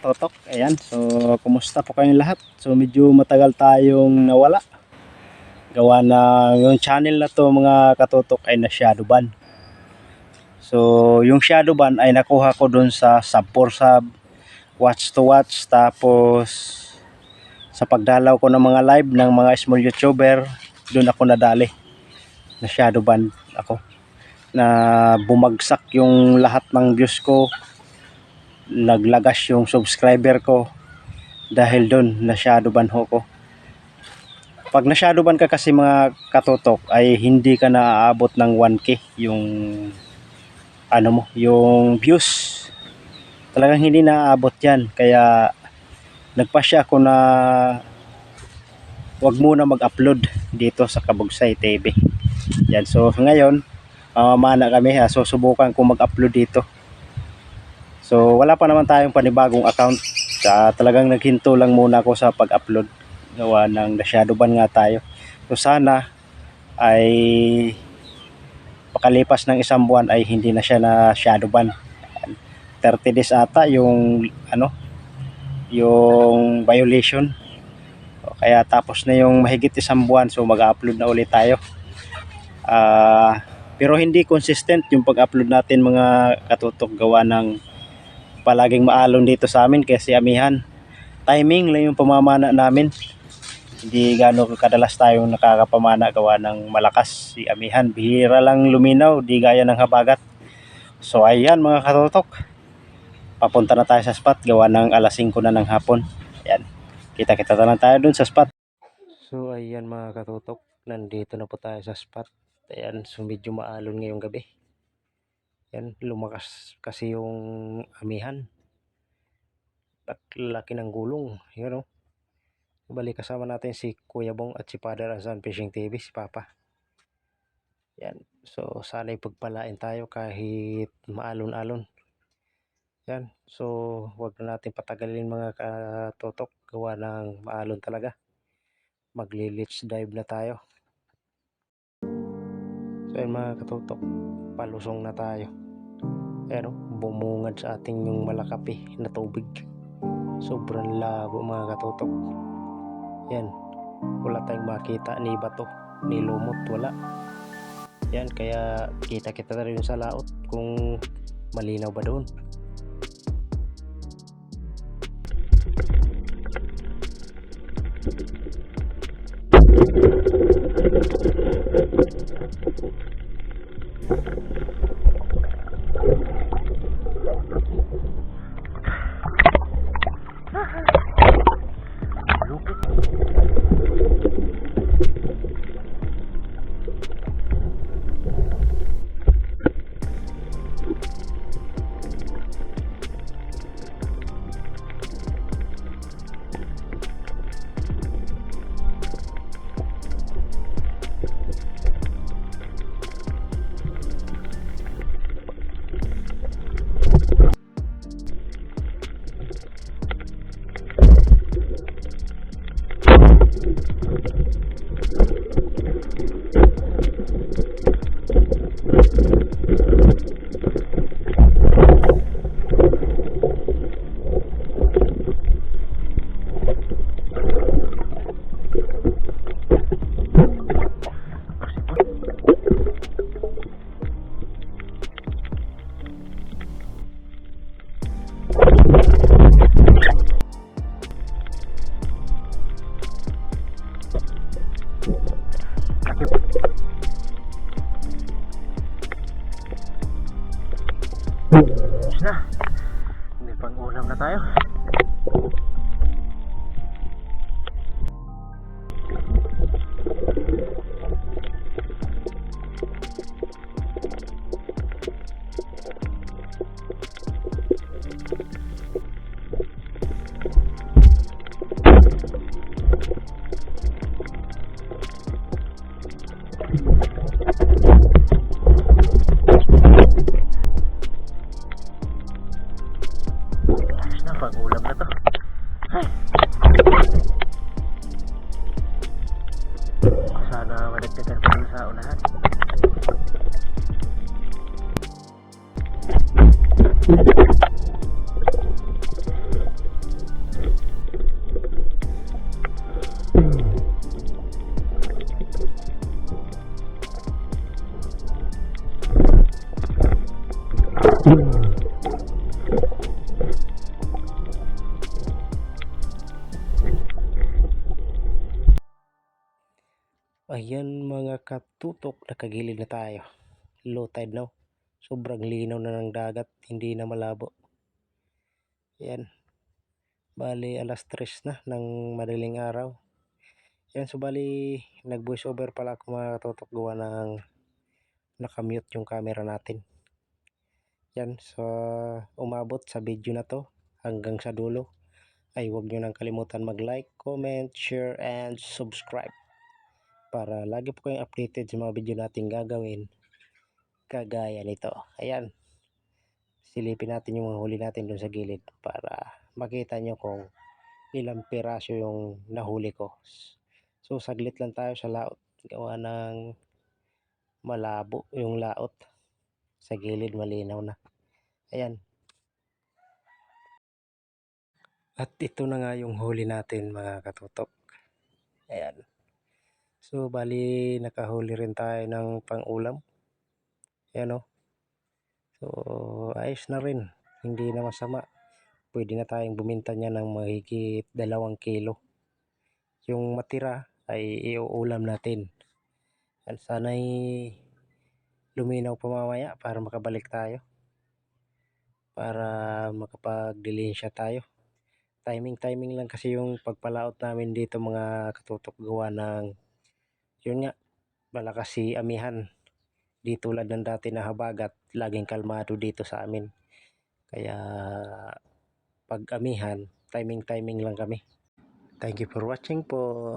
Totok, ayan. So, kumusta po kayong lahat? So, medyo matagal tayong nawala. Gawa na yung channel na to mga katotok ay na shadow ban. So, yung shadow ban ay nakuha ko dun sa sub for sub, watch to watch, tapos sa pagdalaw ko ng mga live ng mga small YouTuber, dun ako nadali. Na shadow ban ako. Na bumagsak yung lahat ng views ko, naglagas yung subscriber ko dahil doon na shadow ban ho ko. Pag na shadow ban ka kasi mga katotok ay hindi ka naaabot ng 1k yung ano mo, yung views. Talagang hindi naaabot 'yan kaya nagpasya ako na wag muna mag-upload dito sa Kabugsay TV. Yan. So ngayon, uh, mana kami ha. So subukan ko mag-upload dito. So wala pa naman tayong panibagong account. Sa talagang naghinto lang muna ako sa pag-upload. Gawa ng na-shadow ban nga tayo. So sana ay pakalipas ng isang buwan ay hindi na siya na shadow ban. 30 days ata yung ano yung violation. Kaya tapos na yung mahigit isang buwan so mag-upload na ulit tayo. Ah pero hindi consistent yung pag-upload natin mga katutok gawa ng palaging maalon dito sa amin kasi amihan. Timing lang yung pamamana namin. Hindi gano kadalas tayong nakakapamana gawa ng malakas si amihan. Bihira lang luminaw, di gaya ng habagat. So ayan mga katutok. Papunta na tayo sa spot gawa ng alas 5 na ng hapon. Ayan. Kita-kita na tayo dun sa spot. So ayan mga katutok. Nandito na po tayo sa spot. Ayan, so medyo maalon ngayong gabi. Yan, lumakas kasi yung amihan. Lak- Laki ng gulong. Yun o. Bali kasama natin si Kuya Bong at si Father Azan Fishing TV, si Papa. Yan. So, sana'y pagpalain tayo kahit maalon-alon. Yan. So, wag na natin patagalin mga katotok. Gawa ng maalon talaga. Magli-leech dive na tayo. So, yan mga katotok. Palusong na tayo ano, bumungad sa ating yung malakapi na tubig. Sobrang labo mga katotok. Yan. Wala tayong makita ni bato, ni lumot, wala. Yan, kaya kita-kita na rin sa laot kung malinaw ba doon. Ha ha. Na. May pang-ulam na tayo. Sana madagdagan pa rin sa unahan. Ayan mga katutok, nakagilid na tayo. Low tide now. Sobrang linaw na ng dagat, hindi na malabo. Ayan. Bali, alas 3 na ng madaling araw. Yan, so bali, nag voice over pala ako mga katutok gawa ng nakamute yung camera natin. Yan, so umabot sa video na to hanggang sa dulo ay huwag nyo nang kalimutan mag-like, comment, share, and subscribe para lagi po kayong updated sa mga video natin gagawin kagaya nito. Ayan. Silipin natin yung mga huli natin dun sa gilid para makita nyo kung ilang piraso yung nahuli ko. So saglit lang tayo sa laot. Gawa ng malabo yung laot. Sa gilid malinaw na. Ayan. At ito na nga yung huli natin mga katutok. Ayan. So bali nakahuli rin tayo ng pang-ulam. Ayan o. So ayos na rin. Hindi na masama. Pwede na tayong buminta niya ng mahigit dalawang kilo. Yung matira ay iuulam natin. At sana'y luminaw pa para makabalik tayo. Para makapag-dilensya tayo. Timing-timing lang kasi yung pagpalaot namin dito mga katutok gawa ng yun nga, malakas si amihan. Di tulad ng dati na habagat, laging kalmado dito sa amin. Kaya pag amihan, timing-timing lang kami. Thank you for watching po.